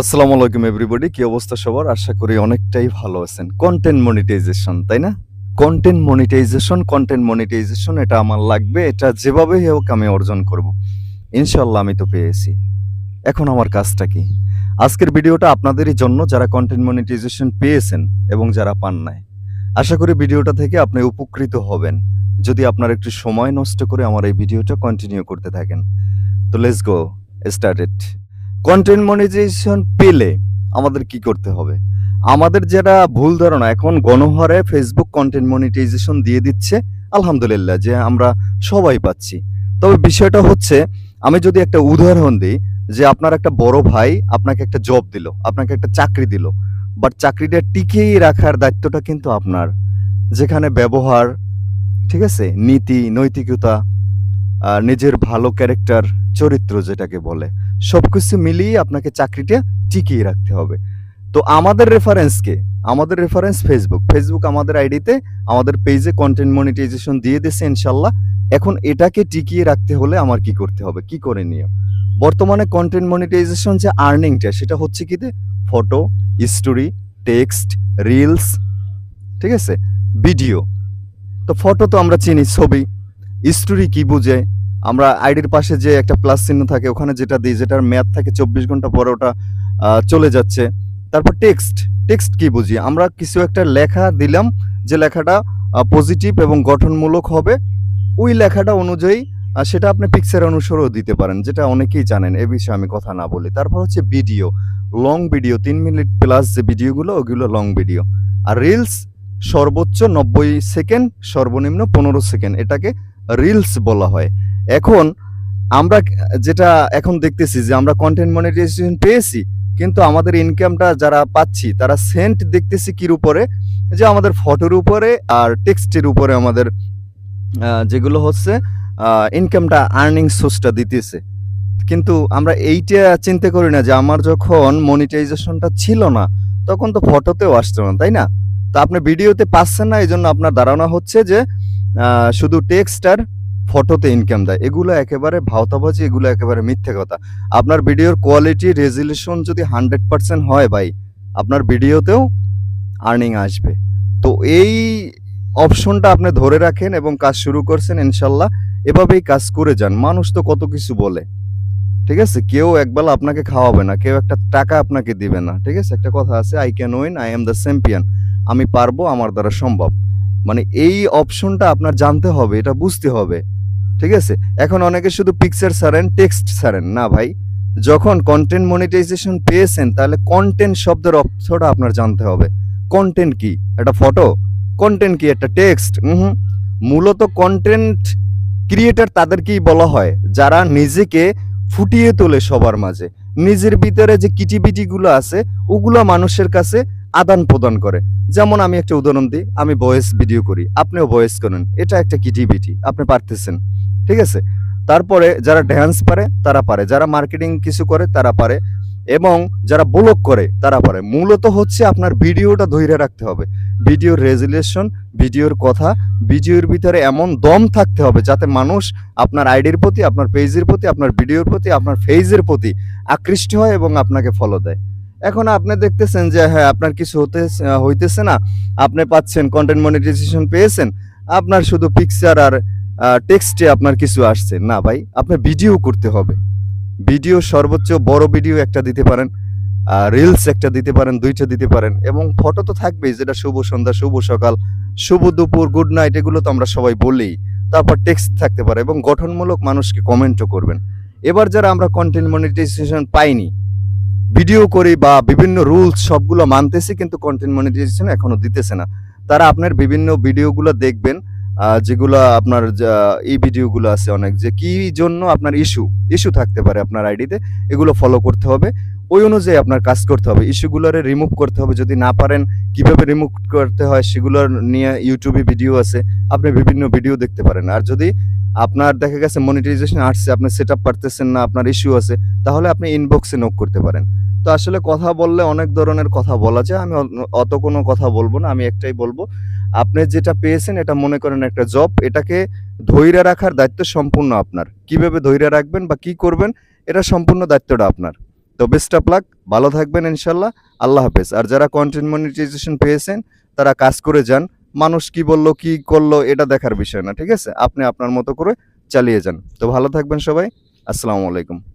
আসসালামু আলাইকুম এভরিবডি কি অবস্থা সবার? আশা করি অনেকটাই ভালো আছেন। কন্টেন্ট মনিটাইজেশন তাই না? কন্টেন্ট মনিটাইজেশন কন্টেন্ট মনিটাইজেশন এটা আমার লাগবে। এটা যেভাবেই হোক আমি অর্জন করব। ইনশাল্লাহ আমি তো পেয়েছি। এখন আমার কাজটা কি? আজকের ভিডিওটা আপনাদেরই জন্য যারা কন্টেন্ট মনিটাইজেশন পেয়েছেন এবং যারা পান নাই। আশা করি ভিডিওটা থেকে আপনি উপকৃত হবেন। যদি আপনার একটু সময় নষ্ট করে আমার এই ভিডিওটা কন্টিনিউ করতে থাকেন। তো let's go started content monetization পেলে আমাদের কি করতে হবে? আমাদের যেটা ভুল ধারণা, এখন গণহারে ফেসবুক কন্টেন্ট মনিটাইজেশন দিয়ে দিচ্ছে, আলহামদুলিল্লাহ, যে আমরা সবাই পাচ্ছি। তবে বিষয়টা হচ্ছে, আমি যদি একটা উদাহরণ দিই, যে আপনার একটা বড় ভাই আপনাকে একটা জব দিল, আপনাকে একটা চাকরি দিল বাট চাকরিটা টিকিয়েই রাখার দায়িত্বটা কিন্তু আপনার। যেখানে ব্যবহার, ঠিক আছে, নীতি, নৈতিকতা নিজের ভালো ক্যারেক্টার চরিত্র যেটাকে বলে সব কিছু মিলিয়ে আপনাকে চাকরিটা টিকিয়ে রাখতে হবে। তো আমাদের রেফারেন্স কে? আমাদের রেফারেন্স ফেসবুক ফেসবুক আমাদের আইডিতে আমাদের পেজে কন্টেন্ট মনিটাইজেশন দিয়ে দিয়েছে ইনশাল্লাহ। এখন এটাকে টিকিয়ে রাখতে হলে আমার কি করতে হবে? কি করে নিও? বর্তমানে কন্টেন্ট মনিটাইজেশন যে আর্নিংটা সেটা হচ্ছে কি ফটো স্টোরি টেক্সট রিলস ঠিক আছে? ভিডিও তো ফটো তো আমরা চিনি, ছবি। স্টোরি কি বুঝে? আমরা আইডির পাশে যে একটা প্লাস চিহ্ন থাকে, ওখানে যেটা দিই, যেটার ম্যাথ থাকে চব্বিশ ঘণ্টা পরে ওটা চলে যাচ্ছে। তারপর টেক্সট। টেক্সট কি বুঝি? আমরা কিছু একটা লেখা দিলাম, যে লেখাটা পজিটিভ এবং গঠনমূলক হবে। ওই লেখাটা অনুযায়ী সেটা আপনি পিকচার অনুসারেও দিতে পারেন, যেটা অনেকেই জানেন, এ বিষয়ে আমি কথা না বলি। তারপর হচ্ছে ভিডিও লং ভিডিও তিন মিনিট প্লাস যে ভিডিওগুলো ওগুলো লং ভিডিও আর রিলস সর্বোচ্চ নব্বই সেকেন্ড সর্বনিম্ন পনেরো সেকেন্ড এটাকে রিলস বলা হয়। এখন আমরা যেটা এখন দেখতেছি যে আমরা কন্টেন্ট মনিটাইজেশন পেয়েছি, কিন্তু আমাদের ইনকামটা যারা পাচ্ছি, তারা সেন্ট দেখতেছি কির উপরে? যে আমাদের ফটোর উপরে আর টেক্সটের উপরে আমাদের যেগুলো হচ্ছে ইনকামটা আর্নিং সোর্সটা দিতেছে। কিন্তু আমরা এইটা চিন্তা করি না যে আমার যখন মনিটাইজেশনটা ছিল না, তখন তো ফটোতেও আসতো না, তাই না? তো আপনি ভিডিওতে পাচ্ছেন না এই জন্য আপনার ধারণা হচ্ছে যে শুধু টেক্সট আর ফটোতে ইনকাম দেয়। এগুলো একেবারে ভাওতাবাজি, এগুলো একেবারে মিথ্যে কথা। আপনার ভিডিওর কোয়ালিটি রেজুলেশন যদি হান্ড্রেড পার্সেন্ট হয় ভাই, আপনার ভিডিওতেও আর্নিং আসবে। তো এই অপশনটা আপনি ধরে রাখেন এবং কাজ শুরু করছেন ইনশাল্লাহ। এভাবেই কাজ করে যান। মানুষ তো কত কিছু বলে। ঠিক আছে? কেউ একবেলা আপনাকে খাওয়াবে না, কেউ একটা টাকা আপনাকে দিবে না। ঠিক আছে? একটা কথা আছে I can win I am the champion আমি পারব, আমার দ্বারা সম্ভব। মানে এই অপশনটা আপনার জানতে হবে, এটা বুঝতে হবে। ঠিক আছে? এখন অনেকে শুধু পিকচার ছাড়েন টেক্সট ছাড়েন। না ভাই, যখন কন্টেন্ট মনিটাইজেশন পেয়েছেন, তাহলে কন্টেন্ট শব্দের অর্থটা আপনার জানতে হবে। কন্টেন্ট কি? একটা ফটো কন্টেন্ট কি? একটা টেক্সট হুম। মূলত কন্টেন্ট ক্রিয়েটার তাদেরকেই বলা হয়, যারা নিজেকে ফুটিয়ে তোলে সবার মাঝে। নিজের ভিতরে যে কিটিবিটিগুলো আছে, ওগুলো মানুষের কাছে আদান প্রদান করে। যেমন আমি একটা উদাহরণ দিই, আমি ভয়েস ভিডিও করি। আপনিও ভয়েস করেন। এটা একটা কিটিবিটি, আপনি পারতেছেন। ঠিক আছে? তারপরে যারা ড্যান্স পারে, তারা পারে। যারা মার্কেটিং কিছু করে, তারা পারে। এবং যারা ব্লক করে, তারা পারে। মূলত হচ্ছে আপনার ভিডিওটা ধৈর্য রাখতে হবে। ভিডিওর রেজুলেশন ভিডিওর কথা, ভিডিওর ভিতরে এমন দম থাকতে হবে যাতে মানুষ আপনার আইডির প্রতি, আপনার পেজের প্রতি, আপনার ভিডিওর প্রতি, আপনার ফেজের প্রতি আকৃষ্ট হয় এবং আপনাকে ফলো দেয়। এখন আপনি দেখতেছেন যে হ্যাঁ আপনার কিছু হতে, হইতেছে না। আপনি পাচ্ছেন কন্টেন্ট মনিটাইজেশন পেয়েছেন। আপনার শুধু পিকচার আর টেক্সটে আপনার কিছু আসছে। না ভাই, আপনার ভিডিও করতে হবে। ভিডিও সর্বোচ্চ বড় ভিডিও একটা দিতে পারেন রিলস একটা দিতে পারেন, দুইটা দিতে পারেন এবং ফটো তো থাকবেই, যেটা শুভ সন্ধ্যা, শুভ সকাল, শুভ দুপুর গুড নাইট এগুলো তো আমরা সবাই বলি তারপর টেক্সট থাকতে পারে এবং গঠনমূলক মানুষকে কমেন্টও করবেন। এবার যারা আমরা কন্টেন্ট মনিটাইজেশন পাইনি ভিডিও করি বা বিভিন্ন রুলস সবগুলো মানতেছি, কিন্তু কন্টেন্ট মনিটাইজেশন এখনও দিতেছে না। তারা আপনার বিভিন্ন ভিডিওগুলো দেখবেন যেগুলো আপনার এই ভিডিওগুলো আছে অনেক, যে কি জন্য আপনার ইস্যু ইস্যু থাকতে পারে আপনার আইডিতে এগুলো ফলো করতে হবে। ওই অনুযায়ী আপনার কাজ করতে হবে। ইস্যুগুলোরে রিমুভ করতে হবে। যদি না পারেন, কীভাবে রিমুভ করতে হয়, সেগুলোর নিয়ে ইউটিউবে ভিডিও আছে। আপনি বিভিন্ন ভিডিও দেখতে পারেন। আর যদি আপনার দেখা গেছে মনিটাইজেশন আসছে, আপনি সেট আপ পারতেছেন না, আপনার ইস্যু আছে, তাহলে আপনি ইনবক্সে নোক করতে পারেন। তো আসলে কথা বললে অনেক ধরনের কথা বলা যায়, আমি অত কোনো কথা বলব না, আমি একটাই বলব, আপনি যেটা পেয়েছেন এটা মনে করেন একটা জব এটাকে ধৈর্য রাখার দায়িত্ব সম্পূর্ণ আপনার। কীভাবে ধৈর্য রাখবেন বা কি করবেন, এটা সম্পূর্ণ দায়িত্বটা আপনার। তো বেস্ট অফ লাক ভালো থাকবেন ইনশাল্লাহ, আল্লাহ হাফেজ। আর যারা কন্টেন্ট মনিটাইজেশন পেয়েছেন, তারা কাজ করে যান মানুষ কি বলল, কি করল, এটা দেখার বিষয় না, ঠিক আছে? আপনি আপনার মতো করে চালিয়ে যান। তো ভালো থাকবেন সবাই। আসসালামু আলাইকুম।